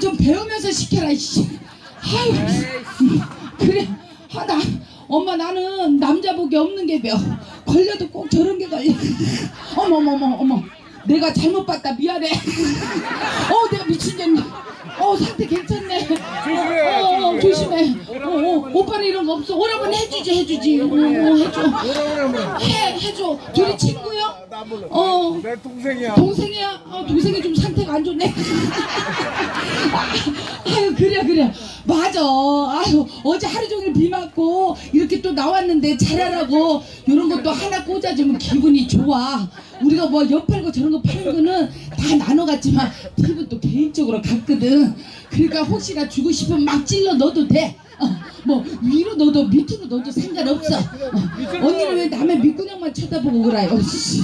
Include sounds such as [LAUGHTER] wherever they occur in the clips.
좀 배우면서 시켜라 이씨. 아유 그래 하나 엄마 나는 남자 복이 없는 게 며. 걸려도 꼭 저런 게 걸려. 어머 어머. 내가 잘못 봤다 미안해. [LAUGHS] 어 내가 미친 졌네. 어 상태 괜찮네. 조심해. 어, 어 조심해. 어, 어 오빠는 이런 거 없어. 오라버니 해주지 해주지. 어, 어 해줘. 오라버니. 해 해줘. 둘이 친구요? 나 몰라. 어. 내 동생이야. 동생이야? 어, 동생이 좀 상태가 안 좋네. [LAUGHS] 아유 그래 그래 맞아. 아유 어제 하루 종일 비 맞고 이렇게 또 나왔는데 잘하라고 이런 것도 하나 꽂아주면 기분이 좋아. 우리가 뭐 옆팔고 저런 거 파는 거는 다 나눠갔지만 팁은 또 개인적으로 갔거든. 그러니까 혹시나 주고 싶으면 막 찔러 넣어도 돼. 어, 뭐 위로 넣어도 밑으로 넣어도 상관없어. 어, 언니는 왜 남의 밑구녕만 쳐다보고 그래요? 씨.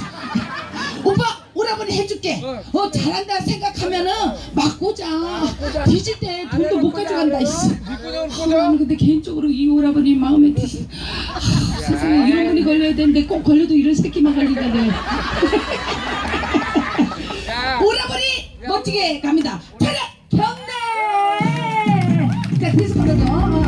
오빠 오라버니 해줄게. 어 잘한다 생각하면은 막 꽂아. 뒤질 때 돈도 못 가져간다. 씨. 뒷구녕을 아. 나는 근데 개인적으로 이 오라버니 마음에 드시. 아, 세상에 이런 분이 걸려야 되는데 꼭 걸려도 이런 새끼만 걸리다네. [LAUGHS] 멋지게 갑니다. 차렷 경례. 자 걸어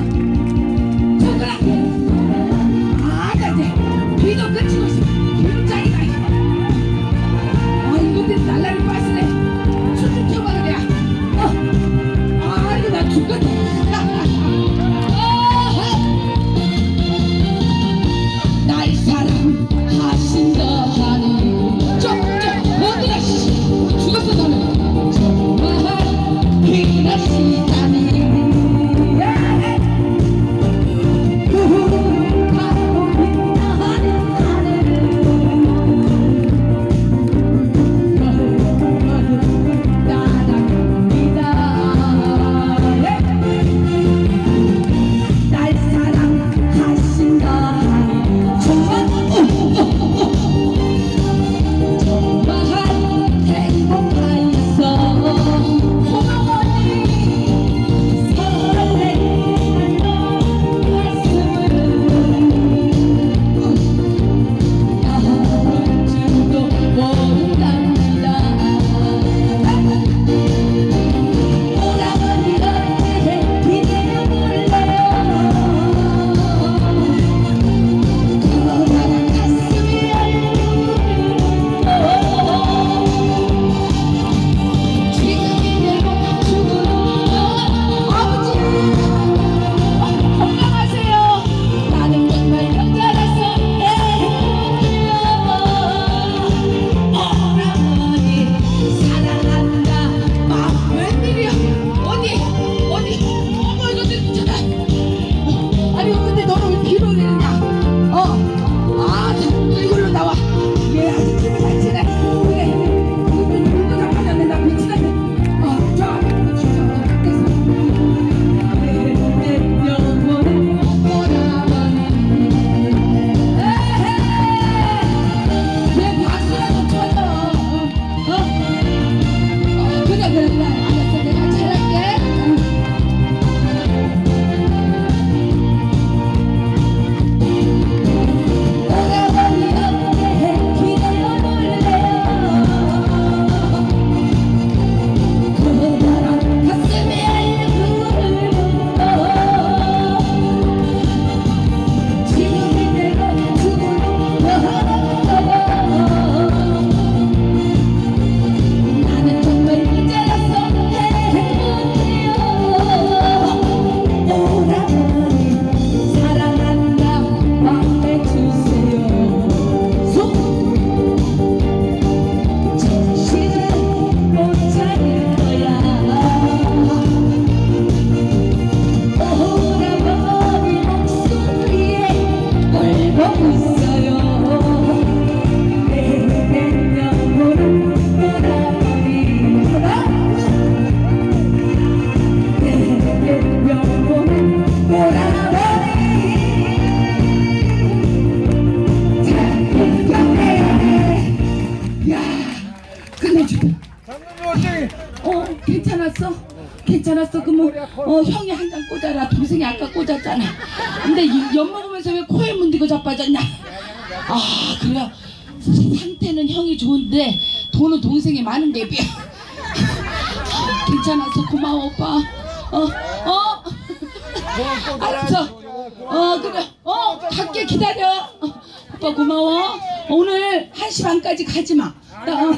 알았어. 어 그래. 어 갈게 기다려. 어, 오빠 고마워. 오늘 1시 반까지 가지 마. 나 어,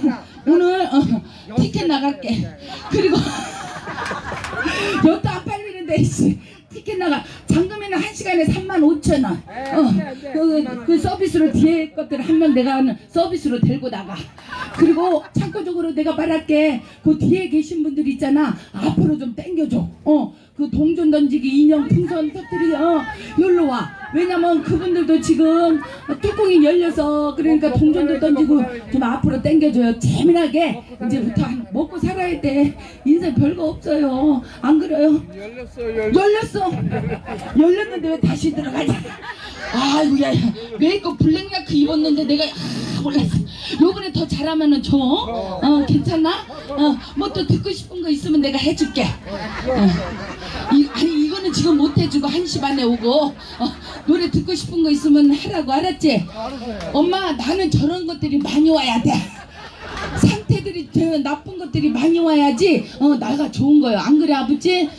오늘 어, 티켓 나갈게. 그리고 여기도 안 팔리는데 씨. 티켓 나가 잠금에는 한 시간에 3만 5천 원. 어, 그, 그 서비스로 뒤에 것들 한 명 내가 하는 서비스로 데리고 나가. 그리고 참고적으로 내가 말할게. 그 뒤에 계신 분들 있잖아. 앞으로 좀 당겨줘. 어, 그 동전 던지기 인형 풍선 터뜨리기. 어, 여기로 와. 왜냐면 그분들도 지금 뚜껑이 열려서 그러니까 동전도 던지고 좀 앞으로 당겨줘요. 재미나게 이제부터 먹고 살아야 돼. 인생 별거 없어요. 안 그래요? 열렸어 열렸어 열렸어. 열렸는데 왜 다시 들어가냐? 아이고 야, 메이크업 블랙야크 입었는데 내가 아, 몰랐어. 요번에 더 잘하면은 줘. 어, 괜찮나? 어, 뭐 또 듣고 싶은 거 있으면 내가 해줄게. 어. 이, 아니 이거는 지금 못 해주고 한 시 반에 오고 어, 노래 듣고 싶은 거 있으면 하라고 알았지? 엄마 나는 저런 것들이 많이 와야 돼. 상태들이 저 나쁜 것들이 많이 와야지 어 나가 좋은 거예요 안 그래 아버지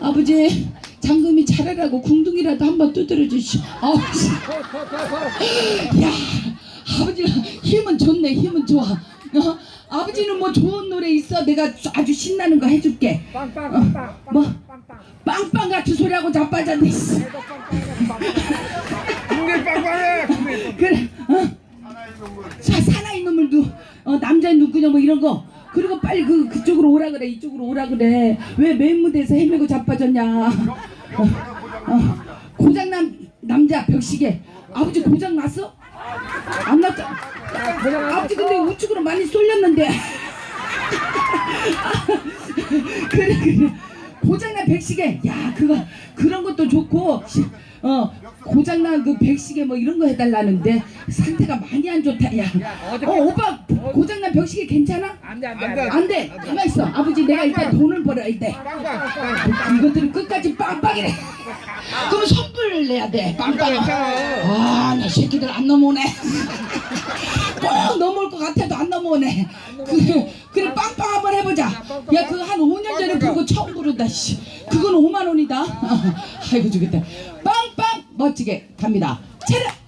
아버지 장금이 잘하라고 궁둥이라도 한번 두드려 주시 아우 야 아버지가 힘은 좋네 힘은 좋아. 어? 아버지는 뭐 좋은 노래 있어? 내가 아주 신나는 거 해줄게. 빵빵빵빵 뭐? 빵빵 같은 소리하고 자빠졌네 씨. 군대 빵빵해 그래 어? 자 사나이 놈을도 어, 남자의 눈구녕 뭐 이런 거 그리고 빨리 그 그쪽으로 오라 그래 이쪽으로 오라 그래. 왜 맨 무대에서 헤매고 자빠졌냐? 어, 어, 고장난 남자 벽시계. 아버지 고장 났어? 안 났잖아 아버지 근데 우측으로 많이 쏠렸는데. [LAUGHS] 그래 그래. 고장난 백시계. 야 그거 그런 것도 좋고. 시- 어 고장난 그 백시계 뭐 이런 거 해달라는데 상태가 많이 안 좋다 야 어 오빠 고장난 벽시계 괜찮아? 안돼 안돼 안돼. 가만 있어. 아버지 내가 일단 돈을 벌어야 돼. 이것들은 끝까지 빵빵이래. 그럼 선불 내야 돼. 빵빵 아나 새끼들 안 넘어오네. 꼭 넘어올 것 같아도 안 넘어오네. 그래, 그래 빵빵 한번 해보자. 야 그거 한 5년 전에 부르고 처음 부른다 씨. 그건 5만 원이다. [LAUGHS] 아이고 죽겠다 빵빵 멋지게 갑니다. 차렷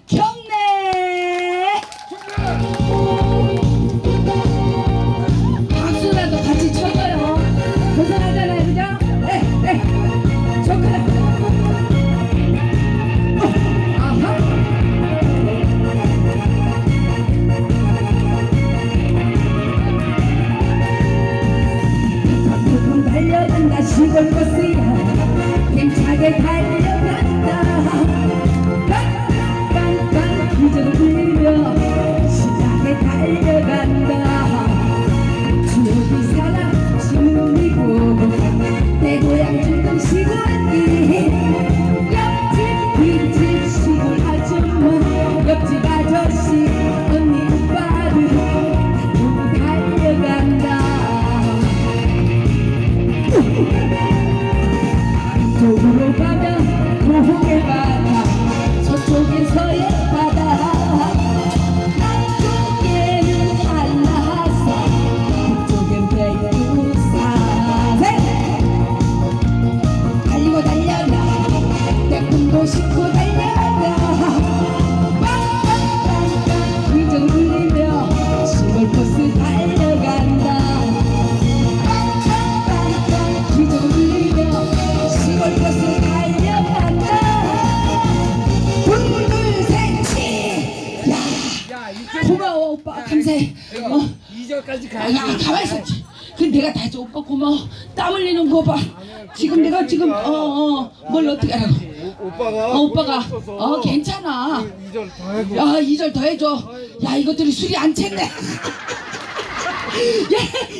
어 어 뭘 어떻게 하라고? 오- 오빠가 어, 오빠가 어 괜찮아. 2절 더 해고 야 2절 더 해줘. 야 이것들이 술이 안 챘네. [LAUGHS] 야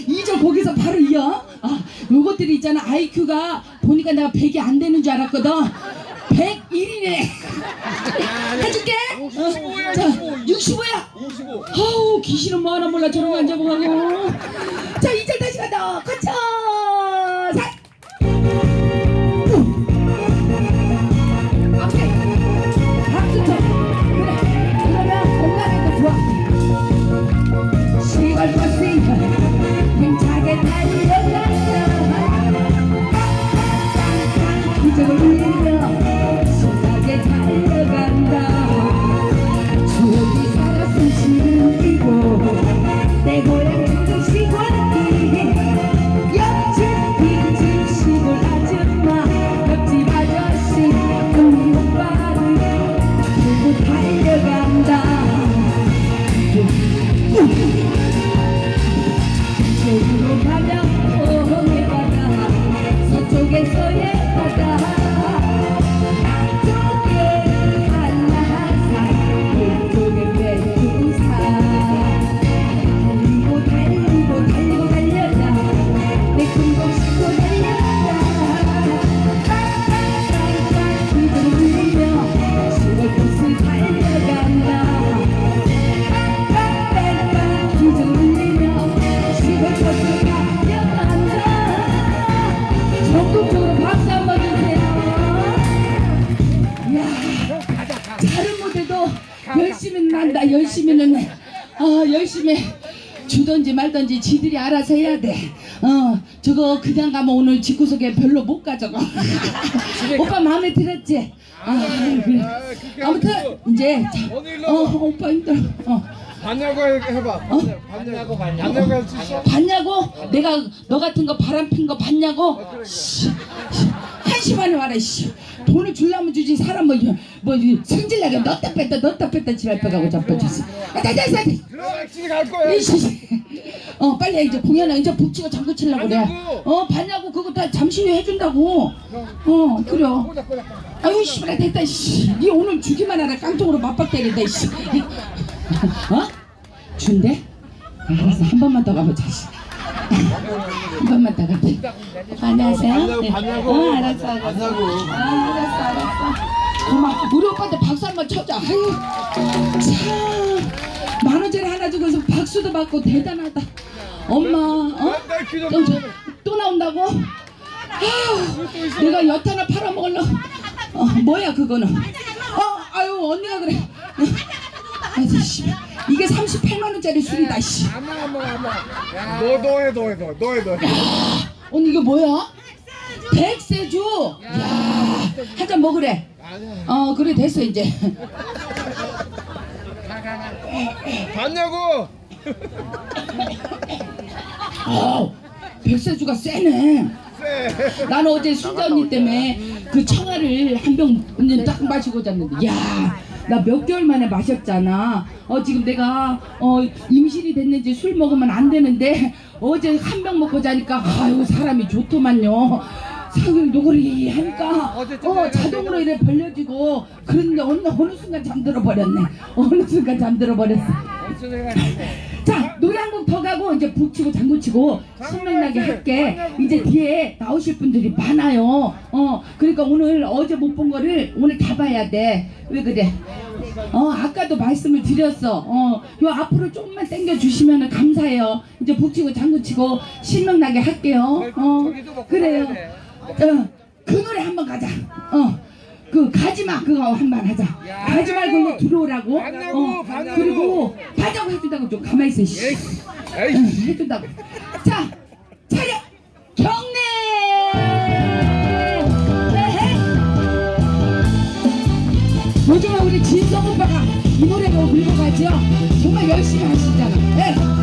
2절 거기서 바로 이어. 아 요것들이 있잖아. IQ가 보니까 내가 100이 안 되는 줄 알았거든. 101이네. [LAUGHS] 해줄게. 어, 자 65야. 55 아우 귀신은 뭐 하나 몰라 저런 거안 잡아가고 자 이제 다시 간다 가자 한다 열심히는 해. 어 열심히 주던지 말던지 지들이 알아서 해야 돼 어 저거 그냥 가면 오늘 집구석에 별로 못 가 저거 [LAUGHS] 오빠 마음에 들었지? 아 그래 아, 그렇게 아무튼 이제 자, 어. 오빠 힘들어 어 봤냐고 해- 해봐. 봤냐고 봤냐고 할수 있어? 봤냐고? 내가 너 같은 거 바람 핀 거 봤냐고? 씨, 씨, 한시 반에 와라 씨. 돈을 줄라면 주지 사람 뭐, 뭐 성질나게 넣었다 뺐다 넣었다 뺐다 집 앞에 가고 자빠졌어 아, 나, 나, 나, 나. 그럼 집에 갈 거야. 이씨. 어 빨리 해, 이제 공연아 이제 북치고 장구 치려고 그래? 어 봤냐고 그거 다 잠시 후에 해준다고 어 꽂아. 아유 씨발 됐다 씨. 니 오늘 주기만 하라 깡통으로 맞박 때린다 씨. 어? 준대? 알았어 한 번만 더 가보자 씨. 한 번만 더 가보자 안녕하세요. 봤냐고, 네. 봤냐고. 어 알았어 알았어. 봤냐고. 아, 알았어 알았어. 고마워. 우리 오빠한테 박수 한 번 쳐줘. 아유. 참 만 원짜리 하나 주고서 박수도 받고 대단하다. 엄마 어? 또, 또. 나온다고? 아우, 내가 엿 하나 팔아먹을러 어, 뭐야 그거는? 어 아유 언니가 그래 아주 씨 이게 38만원짜리 술이다 씨 아마 아마 아마. 너 너해 너해 너 너해 너. 언니 이거 뭐야? 백세주 야 한 잔 먹으래. 어 그래 됐어 이제 봤냐고. 어 백세주가 세네 쎄. 나는 어제 순자 언니 때문에 그 청아를 한 병 딱 마시고 잤는데 야 나 몇 개월 만에 마셨잖아. 어 지금 내가 어 임신이 됐는지 술 먹으면 안 되는데 어제 한 병 먹고 자니까 아유 사람이 좋더만요. 상을 노그리 하니까 어 자동으로 이래 벌려지고 그런데 어느 어느 순간 잠들어 버렸네. 어느 순간 잠들어 버렸어. 자 노래 한 곡 더 가고 이제 북치고 장구치고 신명나게 할게. 이제 뒤에 나오실 분들이 많아요. 어 그러니까 오늘 어제 못 본 거를 오늘 다 봐야 돼. 왜 그래? 어 아까도 말씀을 드렸어. 어요 앞으로 조금만 당겨 주시면 감사해요. 이제 북치고 장구치고 신명나게 할게요. 어 그래요. 어 그 노래 한번 가자. 어 그 가지마 그거 한번 하자 가지 말고 너 들어오라고 봤냐고, 어 봤냐고. 그리고 반장 해준다고 좀 가만히 있어 씨. 에이. 응, 에이. 해준다고 자 차려 경례 네. 요즘에 우리 진성 오빠가 이 노래로 밀고 가죠 정말 열심히 하시잖아 네. 아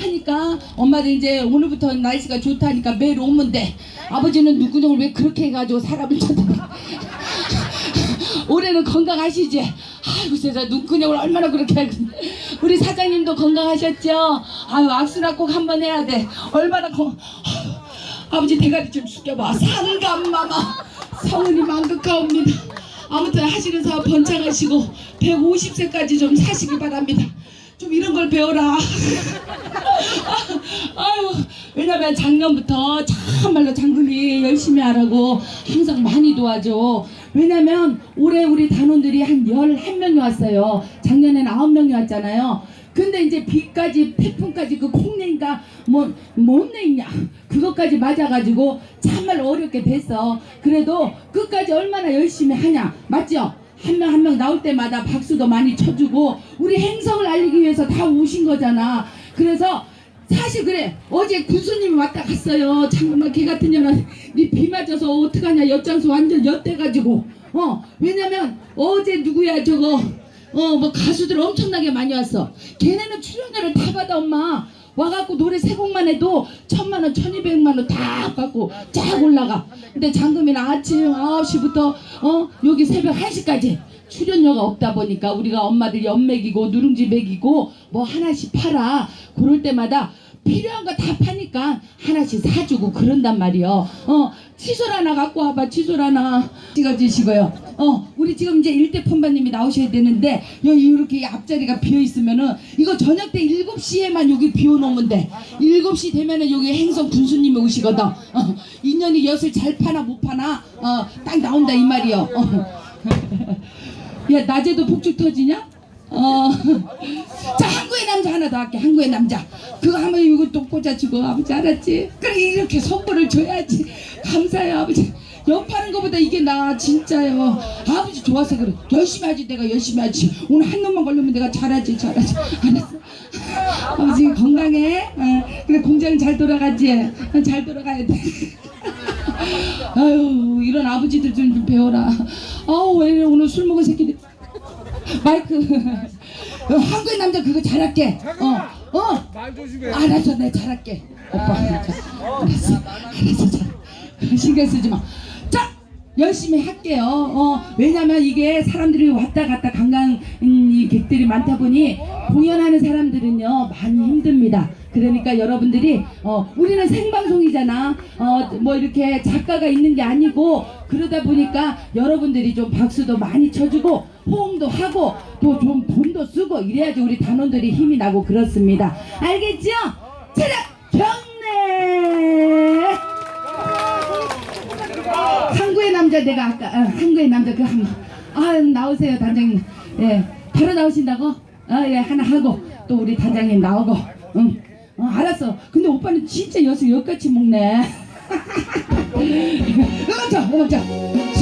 하니까 엄마도 이제 오늘부터 날씨가 좋다니까 매일 오면 돼. 아버지는 눈구녕을 왜 그렇게 해가지고 사람을 쳐다봐. [LAUGHS] 올해는 건강하시지? 아이고 세상 눈구녕을 얼마나 그렇게 하겠 우리 사장님도 건강하셨죠? 아유 악수나 꼭 한번 해야 돼. 얼마나 건 아버지 대가리 좀 숙여봐. 상감마마 성은이 만극하옵니다. 아무튼 하시는 사업 번창하시고 150세까지 좀 사시기 바랍니다. 좀 이런 걸 배워라. 아유, 왜냐면 작년부터 참말로 장군이 열심히 하라고 항상 많이 도와줘. 왜냐면 올해 우리 단원들이 한 11명이 왔어요. 작년에는 9명이 왔잖아요. 근데 이제 비까지 태풍까지 그 콩내인가 뭐 뭔내냐 그것까지 맞아가지고 참말 어렵게 됐어. 그래도 끝까지 얼마나 열심히 하냐 맞죠? 한 명 한 명 나올 때마다 박수도 많이 쳐주고 우리 행성을 알리기 위해서 다 오신 거잖아. 그래서 사실 그래 어제 군수님이 왔다 갔어요. 잠깐만 개 같은 년아 네비 맞아서 어떡하냐 엿장수 완전 엿돼가지고 어 왜냐면 어제 누구야 저거 어 뭐 가수들 엄청나게 많이 왔어. 걔네는 출연료를 다 받아 엄마. 와갖고 노래 세 곡만 해도 천만 원, 천이백만 원다 받고 쫙 올라가. 근데 장금이는 아침 9시부터 어 여기 새벽 1시까지 출연료가 없다 보니까 우리가 엄마들 연맥이고 누룽지 맥이고 뭐 하나씩 팔아. 그럴 때마다 필요한 거 다 파니까 하나씩 사주고 그런단 말이요. 어, 칫솔 하나 갖고 와봐, 칫솔 하나 찍어주시고요. 어, 우리 지금 이제 일대 폰바님이 나오셔야 되는데, 여기 이렇게 앞자리가 비어있으면은, 이거 저녁 때 7시에만 여기 비워놓으면 돼. 7시 되면은 여기 행성 군수님이 오시거든. 어, 인연이 엿을 잘 파나 못 파나, 어, 딱 나온다 이 말이요. 어. [LAUGHS] 야, 낮에도 폭죽 터지냐? 어. 자, 한국의 남자 하나 더 할게. 한국의 남자. 그거 하면 이거 또 꽂아주고 아버지 알았지? 그래 이렇게 선물을 줘야지. 감사해요 아버지. 연파는 것보다 이게 나 진짜요. 아버지 좋아서 그래. 열심히 하지 내가 열심히 하지. 오늘 한 놈만 걸리면 내가 잘하지 잘하지. 알았어. 아버지 건강해. 어, 그래 공장 잘 돌아가지. 어, 잘 돌아가야 돼. [LAUGHS] 아유 이런 아버지들 좀, 좀 배워라. 아우 왜 오늘 술 먹은 새끼들. 마이크. 어, 한국의 남자 그거 잘할게. 어 어. 말 조심해. 알았어 내가 잘할게. 오빠 알았어 알았어 잘. 신경 쓰지 마자 열심히 할게요. 어 왜냐면 이게 사람들이 왔다 갔다 관광 음, 이 객들이 많다 보니 공연하는 사람들은요 많이 힘듭니다. 그러니까 여러분들이 어 우리는 생방송이잖아. 어 뭐 이렇게 작가가 있는 게 아니고 그러다 보니까 여러분들이 좀 박수도 많이 쳐주고 호응도 하고 또 좀 돈도 쓰고 이래야지 우리 단원들이 힘이 나고 그렇습니다. 알겠죠? 차렷! 경례! 항구의 남자 내가 아까 어, 항구의 남자 그 한번 아 나오세요 단장님. 예 바로 나오신다고? 어예 하나 하고 또 우리 단장님 나오고. 응. 어, 알았어. 근데 오빠는 진짜 여수 여같이 먹네 음악 줘 음악 줘